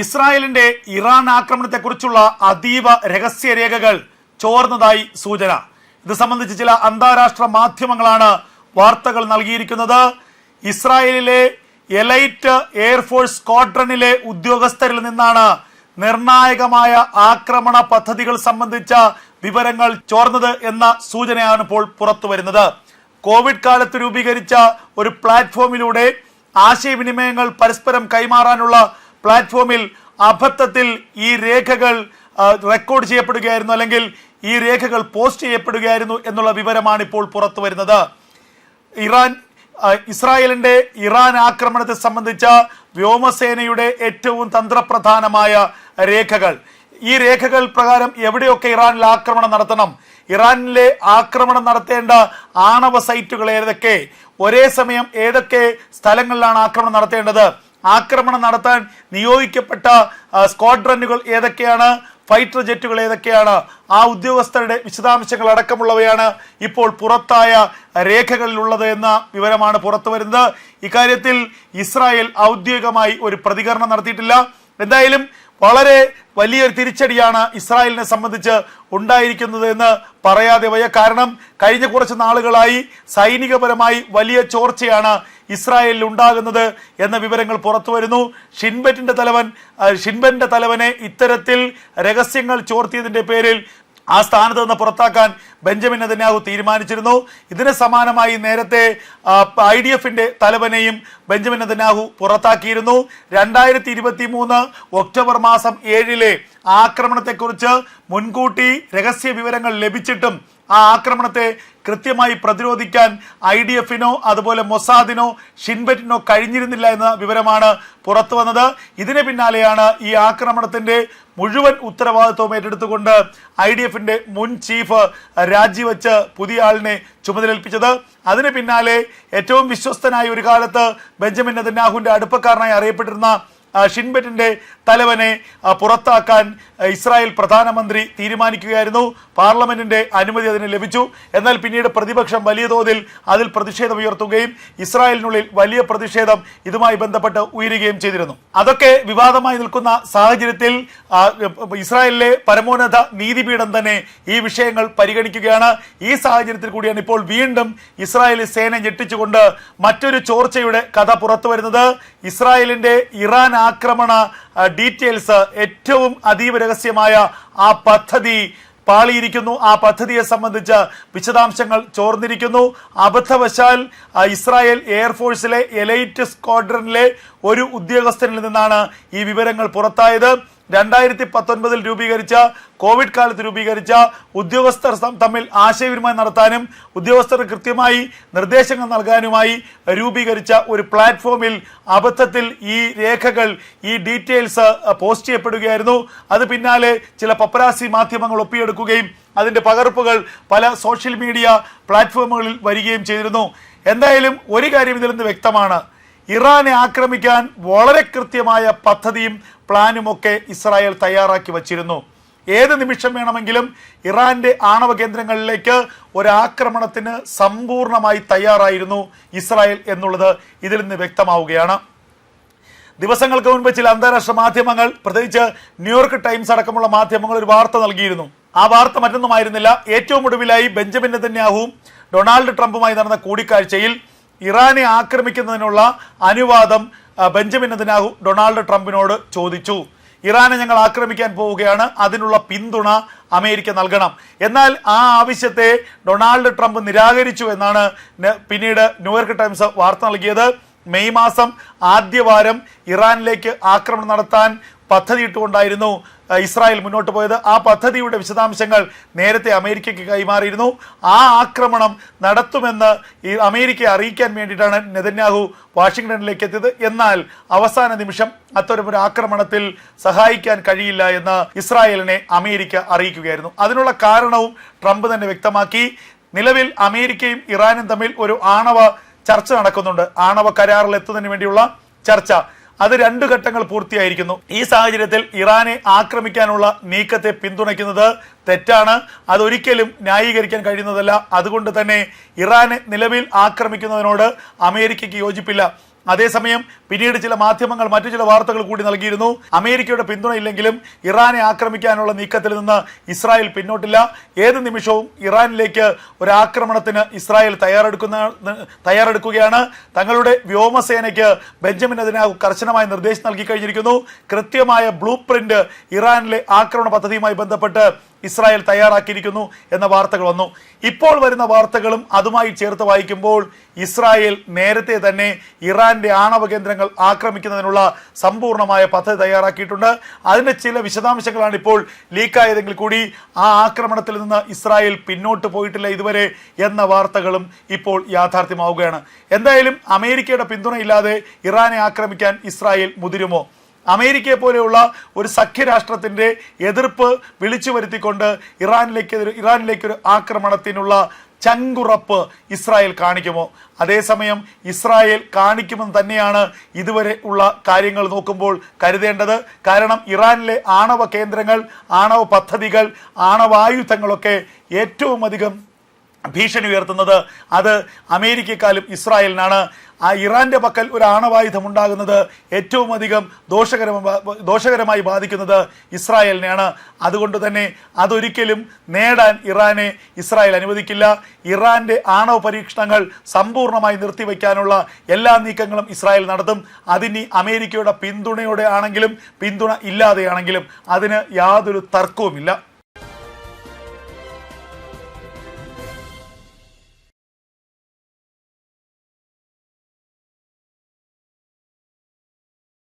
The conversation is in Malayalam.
ഇസ്രായേലിന്റെ ഇറാൻ ആക്രമണത്തെക്കുറിച്ചുള്ള അതീവ രഹസ്യ രേഖകൾ ചോർന്നതായി സൂചന. ഇത് സംബന്ധിച്ച് ചില അന്താരാഷ്ട്ര മാധ്യമങ്ങളാണ് വാർത്തകൾ നൽകിയിരിക്കുന്നത്. ഇസ്രായേലിലെ എലൈറ്റ് എയർഫോഴ്സ് സ്ക്വാഡ്രണിലെ ഉദ്യോഗസ്ഥരിൽ നിന്നാണ് നിർണായകമായ ആക്രമണ പദ്ധതികൾ സംബന്ധിച്ച വിവരങ്ങൾ ചോർന്നത് എന്ന സൂചനയാണ് ഇപ്പോൾ പുറത്തു വരുന്നത്. കോവിഡ് കാലത്ത് രൂപീകരിച്ച ഒരു പ്ലാറ്റ്ഫോമിലൂടെ ആശയവിനിമയങ്ങൾ പരസ്പരം കൈമാറാനുള്ള പ്ലാറ്റ്ഫോമിൽ അബദ്ധത്തിൽ ഈ രേഖകൾ റെക്കോർഡ് ചെയ്യപ്പെടുകയായിരുന്നു അല്ലെങ്കിൽ ഈ രേഖകൾ പോസ്റ്റ് ചെയ്യപ്പെടുകയായിരുന്നു എന്നുള്ള വിവരമാണ് ഇപ്പോൾ പുറത്തു വരുന്നത്. ഇറാൻ ഇസ്രായേലിന്റെ ഇറാൻ ആക്രമണത്തെ സംബന്ധിച്ച വ്യോമസേനയുടെ ഏറ്റവും തന്ത്രപ്രധാനമായ രേഖകൾ. ഈ രേഖകൾ പ്രകാരം എവിടെയൊക്കെ ഇറാനിൽ ആക്രമണം നടത്തണം? ഇറാനിലെ ആക്രമണം നടത്തേണ്ട ആണവ സൈറ്റുകൾ ഏതൊക്കെ? ഒരേ സമയം ഏതൊക്കെ സ്ഥലങ്ങളിലാണ് ആക്രമണം നടത്തേണ്ടത്? ആക്രമണം നടത്താൻ നിയോഗിക്കപ്പെട്ട സ്ക്വാഡ്രനുകൾ ഏതൊക്കെയാണ്? ഫൈറ്റർ ജെറ്റുകൾ ഏതൊക്കെയാണ്? ആ ഉദ്യോഗസ്ഥരുടെ വിശദാംശങ്ങൾ അടക്കമുള്ളവയാണ് ഇപ്പോൾ പുറത്തായ രേഖകളിലുള്ളത് എന്ന വിവരമാണ് പുറത്തു വരുന്നത്. ഇക്കാര്യത്തിൽ ഇസ്രായേൽ ഔദ്യോഗികമായി ഒരു പ്രതികരണം നടത്തിയിട്ടില്ല. എന്തായാലും വളരെ വലിയൊരു തിരിച്ചടിയാണ് ഇസ്രായേലിനെ സംബന്ധിച്ച് ഉണ്ടായിരിക്കുന്നത് എന്ന് പറയാതെ വയ്യ. കാരണം കഴിഞ്ഞ കുറച്ച് നാളുകളായി സൈനികപരമായി വലിയ ചോർച്ചയാണ് ഇസ്രായേലിൽ ഉണ്ടാകുന്നത് എന്ന വിവരങ്ങൾ പുറത്തു വരുന്നു. ഷിൻബറ്റിന്റെ തലവൻ ഷിൻബന്റെ തലവനെ ഇത്തരത്തിൽ രഹസ്യങ്ങൾ ചോർത്തിയതിന്റെ പേരിൽ ആ സ്ഥാനത്ത് നിന്ന് പുറത്താക്കാൻ ബെഞ്ചമിൻ നെതന്യാഹു തീരുമാനിച്ചിരുന്നു. ഇതിന് സമാനമായി നേരത്തെ ഐ ഡി എഫിന്റെ തലവനെയും ബെഞ്ചമിൻ നെതന്യാഹു പുറത്താക്കിയിരുന്നു. രണ്ടായിരത്തി ഇരുപത്തി മൂന്ന് ഒക്ടോബർ മാസം ഏഴിലെ ആക്രമണത്തെക്കുറിച്ച് മുൻകൂട്ടി രഹസ്യ വിവരങ്ങൾ ലഭിച്ചിട്ടും ആ ആക്രമണത്തെ കൃത്യമായി പ്രതിരോധിക്കാൻ ഐ ഡി എഫിനോ അതുപോലെ മൊസാദിനോ ഷിൻബറ്റിനോ കഴിഞ്ഞിരുന്നില്ല എന്ന വിവരമാണ് പുറത്തു വന്നത്. ഇതിന് പിന്നാലെയാണ് ഈ ആക്രമണത്തിന്റെ മുഴുവൻ ഉത്തരവാദിത്വം ഏറ്റെടുത്തുകൊണ്ട് ഐ ഡി എഫിന്റെ മുൻ ചീഫ് രാജിവെച്ച് പുതിയ ആളിനെ ചുമതലേൽപ്പിച്ചത് അതിന് പിന്നാലെ ഏറ്റവും വിശ്വസ്തനായ ഒരു കാലത്ത് ബെഞ്ചമിൻ നെതന്യാഹുവിന്റെ അടുപ്പക്കാരനായി അറിയപ്പെട്ടിരുന്ന ആ, ഷിൻബെറ്റിന്റെ തലവനെ പുറത്താക്കാൻ ഇസ്രായേൽ പ്രധാനമന്ത്രി തീരുമാനിക്കുകയായിരുന്നു. പാർലമെന്റിന്റെ അനുമതി അതിന് ലഭിച്ചു. എന്നാൽ പിന്നീട് പ്രതിപക്ഷം വലിയ തോതിൽ അതിൽ പ്രതിഷേധം ഉയർത്തുകയും ഇസ്രായേലിനുള്ളിൽ വലിയ പ്രതിഷേധം ഇതുമായി ബന്ധപ്പെട്ട് ഉയരുകയും ചെയ്തിരുന്നു. അതൊക്കെ വിവാദമായി നിൽക്കുന്ന സാഹചര്യത്തിൽ ഇസ്രായേലിലെ പരമോന്നത നീതിപീഠം തന്നെ ഈ വിഷയങ്ങൾ പരിഗണിക്കുകയാണ്. ഈ സാഹചര്യത്തിൽ കൂടിയാണ് ഇപ്പോൾ വീണ്ടും ഇസ്രായേലി സേന ഞെട്ടിച്ചുകൊണ്ട് മറ്റൊരു ചോർച്ചയുടെ കഥ പുറത്തു വരുന്നത് ഇസ്രായേലിന്റെ ഇറാൻ ആക്രമണ ഡീറ്റെയിൽസ് ഏറ്റവും അതീവ രഹസ്യമായ ആ പദ്ധതി പാളിയിരിക്കുന്നു. ആ പദ്ധതിയെ സംബന്ധിച്ച് വിശദാംശങ്ങൾ ചോർന്നിരിക്കുന്നു. അബദ്ധവശാൽ ഇസ്രായേൽ എയർഫോഴ്സിലെ എലൈറ്റ് സ്ക്വാഡ്രനിലെ ഒരു ഉദ്യോഗസ്ഥനിൽ നിന്നാണ് ഈ വിവരങ്ങൾ പുറത്തായത്. രണ്ടായിരത്തി പത്തൊൻപതിൽ രൂപീകരിച്ച കോവിഡ് കാലത്ത് രൂപീകരിച്ച ഉദ്യോഗസ്ഥർ തമ്മിൽ ആശയവിനിമയം നടത്താനും ഉദ്യോഗസ്ഥർ കൃത്യമായി നിർദ്ദേശങ്ങൾ നൽകാനുമായി രൂപീകരിച്ച ഒരു പ്ലാറ്റ്ഫോമിൽ അബദ്ധത്തിൽ ഈ രേഖകൾ ഈ ഡീറ്റെയിൽസ് പോസ്റ്റ് ചെയ്യപ്പെടുകയായിരുന്നു. അത് പിന്നാലെ ചില പപ്പരാസി മാധ്യമങ്ങൾ ഒപ്പിയെടുക്കുകയും അതിന്റെ പകർപ്പുകൾ പല സോഷ്യൽ മീഡിയ പ്ലാറ്റ്ഫോമുകളിൽ വരികയും ചെയ്തിരുന്നു. എന്തായാലും ഒരു കാര്യം ഇതിൽ നിന്ന് വ്യക്തമാണ്. ഇറാനെ ആക്രമിക്കാൻ വളരെ കൃത്യമായ പദ്ധതിയും പ്ലാനുമൊക്കെ ഇസ്രായേൽ തയ്യാറാക്കി വച്ചിരുന്നു. ഏത് നിമിഷം വേണമെങ്കിലും ഇറാന്റെ ആണവ കേന്ദ്രങ്ങളിലേക്ക് ഒരാക്രമണത്തിന് സമ്പൂർണമായി തയ്യാറായിരുന്നു ഇസ്രായേൽ എന്നുള്ളത് ഇതിൽ നിന്ന് വ്യക്തമാവുകയാണ്. ദിവസങ്ങൾക്ക് മുൻപ് ചില അന്താരാഷ്ട്ര മാധ്യമങ്ങൾ പ്രത്യേകിച്ച് ന്യൂയോർക്ക് ടൈംസ് അടക്കമുള്ള മാധ്യമങ്ങൾ ഒരു വാർത്ത നൽകിയിരുന്നു. ആ വാർത്ത മറ്റൊന്നുമായിരുന്നില്ല. ഏറ്റവും ഒടുവിലായി ബെഞ്ചമിൻ നെതന്യാഹുവും ഡൊണാൾഡ് ട്രംപുമായി നടന്ന കൂടിക്കാഴ്ചയിൽ ഇറാനെ ആക്രമിക്കുന്നതിനുള്ള അനുവാദം ബെഞ്ചമിൻ നെതിനാഹു ഡൊണാൾഡ് ട്രംപിനോട് ചോദിച്ചു. ഇറാനെ ഞങ്ങൾ ആക്രമിക്കാൻ പോവുകയാണ് അതിനുള്ള പിന്തുണ അമേരിക്ക നൽകണം. എന്നാൽ ആ ആവശ്യത്തെ ഡൊണാൾഡ് ട്രംപ് നിരാകരിച്ചു എന്നാണ് പിന്നീട് ന്യൂയോർക്ക് ടൈംസ് വാർത്ത നൽകിയത്. മെയ് മാസം ആദ്യവാരം ഇറാനിലേക്ക് ആക്രമണം നടത്താൻ പദ്ധതിയിട്ടുകൊണ്ടായിരുന്നു ഇട്ടുകൊണ്ടായിരുന്നു ഇസ്രായേൽ മുന്നോട്ട് പോയത്. ആ പദ്ധതിയുടെ വിശദാംശങ്ങൾ നേരത്തെ അമേരിക്കയ്ക്ക് കൈമാറിയിരുന്നു. ആ ആക്രമണം നടത്തുമെന്ന് ഈ അമേരിക്കയെ അറിയിക്കാൻ വേണ്ടിയിട്ടാണ് നെതന്യാഹു വാഷിങ്ടണിലേക്ക് എത്തിയത്. എന്നാൽ അവസാന നിമിഷം അത്തരമൊരു ആക്രമണത്തിൽ സഹായിക്കാൻ കഴിയില്ല എന്ന് ഇസ്രായേലിനെ അമേരിക്ക അറിയിക്കുകയായിരുന്നു. അതിനുള്ള കാരണവും ട്രംപ് തന്നെ വ്യക്തമാക്കി. നിലവിൽ അമേരിക്കയും ഇറാനും തമ്മിൽ ഒരു ആണവ ചർച്ച നടക്കുന്നുണ്ട്. ആണവ കരാറിൽ എത്തുന്നതിന് വേണ്ടിയുള്ള ചർച്ച. അത് രണ്ട് ഘട്ടങ്ങൾ പൂർത്തിയായിരിക്കുന്നു. ഈ സാഹചര്യത്തിൽ ഇറാനെ ആക്രമിക്കാനുള്ള നീക്കത്തെ പിന്തുണയ്ക്കുന്നത് തെറ്റാണ്. അതൊരിക്കലും ന്യായീകരിക്കാൻ കഴിയുന്നതല്ല. അതുകൊണ്ട് തന്നെ ഇറാനെ നിലവിൽ ആക്രമിക്കുന്നതിനോട് അമേരിക്കയ്ക്ക് യോജിപ്പില്ല. അതേസമയം പിന്നീട് ചില മാധ്യമങ്ങൾ മറ്റു ചില വാർത്തകൾ കൂടി നൽകിയിരുന്നു. അമേരിക്കയുടെ പിന്തുണയില്ലെങ്കിലും ഇറാനെ ആക്രമിക്കാനുള്ള നീക്കത്തിൽ നിന്ന് ഇസ്രായേൽ പിന്നോട്ടില്ല. ഏത് നിമിഷവും ഇറാനിലേക്ക് ഒരു ആക്രമണത്തിന് ഇസ്രായേൽ തയ്യാറെടുക്കുന്ന തയ്യാറെടുക്കുകയാണ്. തങ്ങളുടെ വ്യോമസേനയ്ക്ക് ബെഞ്ചമിൻ അതിനാകു കർശനമായ നിർദ്ദേശം നൽകി കഴിഞ്ഞിരിക്കുന്നു. കൃത്യമായ ബ്ലൂ ഇറാനിലെ ആക്രമണ പദ്ധതിയുമായി ബന്ധപ്പെട്ട് ഇസ്രായേൽ തയ്യാറാക്കിയിരിക്കുന്നു എന്ന വാർത്തകൾ വന്നു. ഇപ്പോൾ വരുന്ന വാർത്തകളും അതുമായി ചേർത്ത് വായിക്കുമ്പോൾ ഇസ്രായേൽ നേരത്തെ തന്നെ ഇറാന്റെ ആണവ കേന്ദ്രങ്ങൾ ആക്രമിക്കുന്നതിനുള്ള സമ്പൂർണമായ പദ്ധതി തയ്യാറാക്കിയിട്ടുണ്ട്. അതിന്റെ ചില വിശദാംശങ്ങളാണ് ഇപ്പോൾ ലീക്കായതെങ്കിൽ കൂടി ആ ആക്രമണത്തിൽ നിന്ന് ഇസ്രായേൽ പിന്നോട്ട് പോയിട്ടില്ല ഇതുവരെ എന്ന വാർത്തകളും ഇപ്പോൾ യാഥാർത്ഥ്യമാവുകയാണ്. എന്തായാലും അമേരിക്കയുടെ പിന്തുണയില്ലാതെ ഇറാനെ ആക്രമിക്കാൻ ഇസ്രായേൽ മുതിരുമോ? അമേരിക്കയെ പോലെയുള്ള ഒരു സഖ്യരാഷ്ട്രത്തിന്റെ എതിർപ്പ് വിളിച്ചു വരുത്തിക്കൊണ്ട് ഇറാനിലേക്ക് ഇറാനിലേക്ക് ഒരു ആക്രമണത്തിനുള്ള ചങ്കുറപ്പ് ഇസ്രായേൽ കാണിക്കുമോ? അതേസമയം ഇസ്രായേൽ കാണിക്കുമെന്ന് തന്നെയാണ് ഇതുവരെ ഉള്ള കാര്യങ്ങൾ നോക്കുമ്പോൾ കരുതേണ്ടത്. കാരണം ഇറാനിലെ ആണവ കേന്ദ്രങ്ങൾ ആണവ പദ്ധതികൾ ആണവായുധങ്ങളൊക്കെ ഏറ്റവും അധികം ഭീഷണി ഉയർത്തുന്നത് അത് അമേരിക്കക്കാലും ഇസ്രായേലിനാണ്. ആ ഇറാന്റെ പക്കൽ ഒരു ആണവായുധം ഉണ്ടാകുന്നത് ഏറ്റവും അധികം ദോഷകരമ ദോഷകരമായി ബാധിക്കുന്നത് ഇസ്രായേലിനെയാണ്. അതുകൊണ്ട് തന്നെ അതൊരിക്കലും നേടാൻ ഇറാനെ ഇസ്രായേൽ അനുവദിക്കില്ല. ഇറാന്റെ ആണവ പരീക്ഷണങ്ങൾ സമ്പൂർണമായി നിർത്തിവെക്കാനുള്ള എല്ലാ നീക്കങ്ങളും ഇസ്രായേൽ നടത്തും. അതിനി അമേരിക്കയുടെ പിന്തുണയോടെ ആണെങ്കിലും പിന്തുണ ഇല്ലാതെയാണെങ്കിലും അതിന് യാതൊരു തർക്കവുമില്ല.